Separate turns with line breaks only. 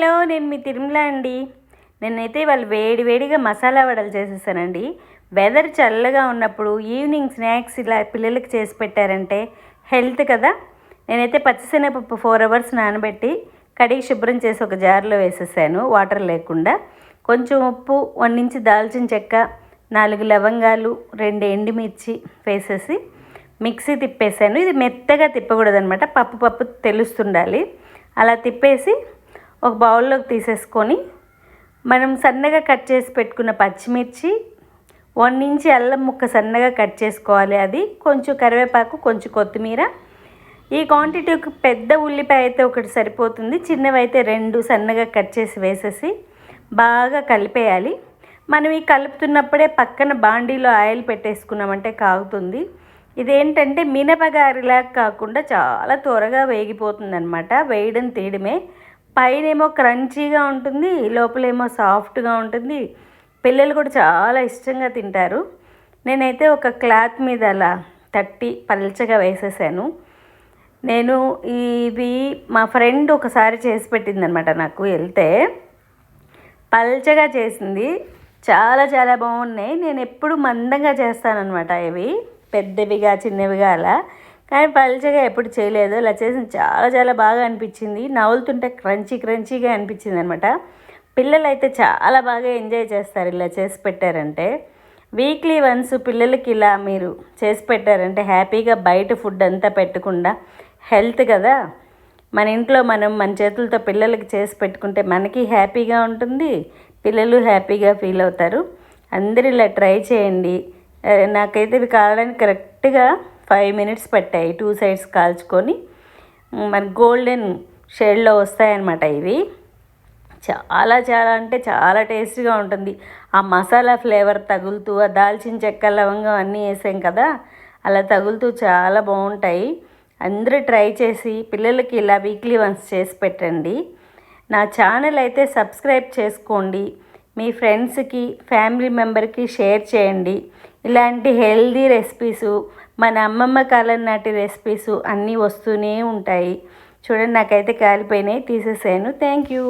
Hello నేను మీ తిరుమల అండి. నేనైతే వాళ్ళు వేడి వేడిగా మసాలా వడలు చేసేసానండి. వెదర్ చల్లగా ఉన్నప్పుడు ఈవినింగ్ స్నాక్స్ ఇలా పిల్లలకి చేసి పెట్టారంటే హెల్త్ కదా. నేనైతే పచ్చిశనగపప్పు ఫోర్ అవర్స్ నానబెట్టి కడిగి శుభ్రం చేసి ఒక జార్లో వేసేసాను వాటర్ లేకుండా. కొంచెం ఉప్పు వన్ నుంచి దాల్చిన చెక్క నాలుగు లవంగాలు రెండు ఎండుమిర్చి వేసేసి మిక్సీ తిప్పేసాను. ఇది మెత్తగా తిప్పకూడదనమాట పప్పు పప్పు తెలుస్తుండాలి. అలా తిప్పేసి ఒక బౌల్లోకి తీసేసుకొని మనం సన్నగా కట్ చేసి పెట్టుకున్న పచ్చిమిర్చి వన్ ఇంచి అల్లం ముక్క సన్నగా కట్ చేసుకోవాలి అది కొంచెం కరివేపాకు కొంచెం కొత్తిమీర. ఈ క్వాంటిటీకి పెద్ద ఉల్లిపాయ అయితే ఒకటి సరిపోతుంది చిన్నవి అయితే రెండు సన్నగా కట్ చేసి వేసేసి బాగా కలిపేయాలి. మనం ఈ కలుపుతున్నప్పుడే పక్కన బాండీలో ఆయిల్ పెట్టేసుకున్నామంటే కాగుతుంది. ఇదేంటంటే మినపగారిలా కాకుండా చాలా త్వరగా వేగిపోతుంది అనమాట వేయడం తీయడమే పైనేమో క్రంచీగా ఉంటుంది లోపలేమో సాఫ్ట్గా ఉంటుంది. పిల్లలు కూడా చాలా ఇష్టంగా తింటారు. నేనైతే ఒక క్లాత్ మీద అలా తట్టి పల్చగా వేసేసాను. నేను ఇవి మా ఫ్రెండ్ ఒకసారి చేసి పెట్టింది అనమాట నాకు వెళ్తే. పల్చగా చేసింది. చాలా చాలా బాగున్నాయి. నేను ఎప్పుడు మందంగా చేస్తానన్నమాట ఇవి. పెద్దవిగా చిన్నవిగా అలా. కానీ పల్చగా ఎప్పుడు చేయలేదు. ఇలా చేసిన చాలా చాలా బాగా అనిపించింది. నవ్వులుతుంటే క్రంచీ క్రంచీగా అనిపించింది అనమాట పిల్లలు అయితే చాలా బాగా ఎంజాయ్ చేస్తారు ఇలా చేసి పెట్టారంటే. వీక్లీ వన్స్ పిల్లలకి ఇలా మీరు చేసి పెట్టారంటే హ్యాపీగా బయట ఫుడ్ అంతా పెట్టకుండా హెల్త్ కదా. మన ఇంట్లో మనం మన చేతులతో పిల్లలకి చేసి పెట్టుకుంటే మనకి హ్యాపీగా ఉంటుంది. పిల్లలు హ్యాపీగా ఫీల్ అవుతారు. అందరూ ఇలా ట్రై చేయండి. నాకైతే ఇవి కావడానికి కరెక్ట్గా ఫైవ్ మినిట్స్ పట్టాయి టూ సైడ్స్ కాల్చుకొని. మన గోల్డెన్ షేడ్లో వస్తాయన్నమాట ఇవి. చాలా చాలా అంటే చాలా టేస్టీగా ఉంటుంది. ఆ మసాలా ఫ్లేవర్ తగులుతూ ఆ దాల్చిన చెక్క లవంగం అన్నీ వేసాం కదా అలా తగులుతూ చాలా బాగుంటాయి. అందరూ ట్రై చేసి పిల్లలకి ఇలా వీక్లీ వన్స్ చేసి పెట్టండి. నా ఛానల్ అయితే సబ్స్క్రైబ్ చేసుకోండి. మీ ఫ్రెండ్స్కి ఫ్యామిలీ మెంబర్కి షేర్ చేయండి. ఇలాంటి హెల్దీ రెసిపీసు మన అమ్మమ్మ కాలం నాటి రెసిపీసు అన్నీ వస్తూనే ఉంటాయి. చూడండి నాకైతే కాలిపోయినాయి తీసేసాను. Thank you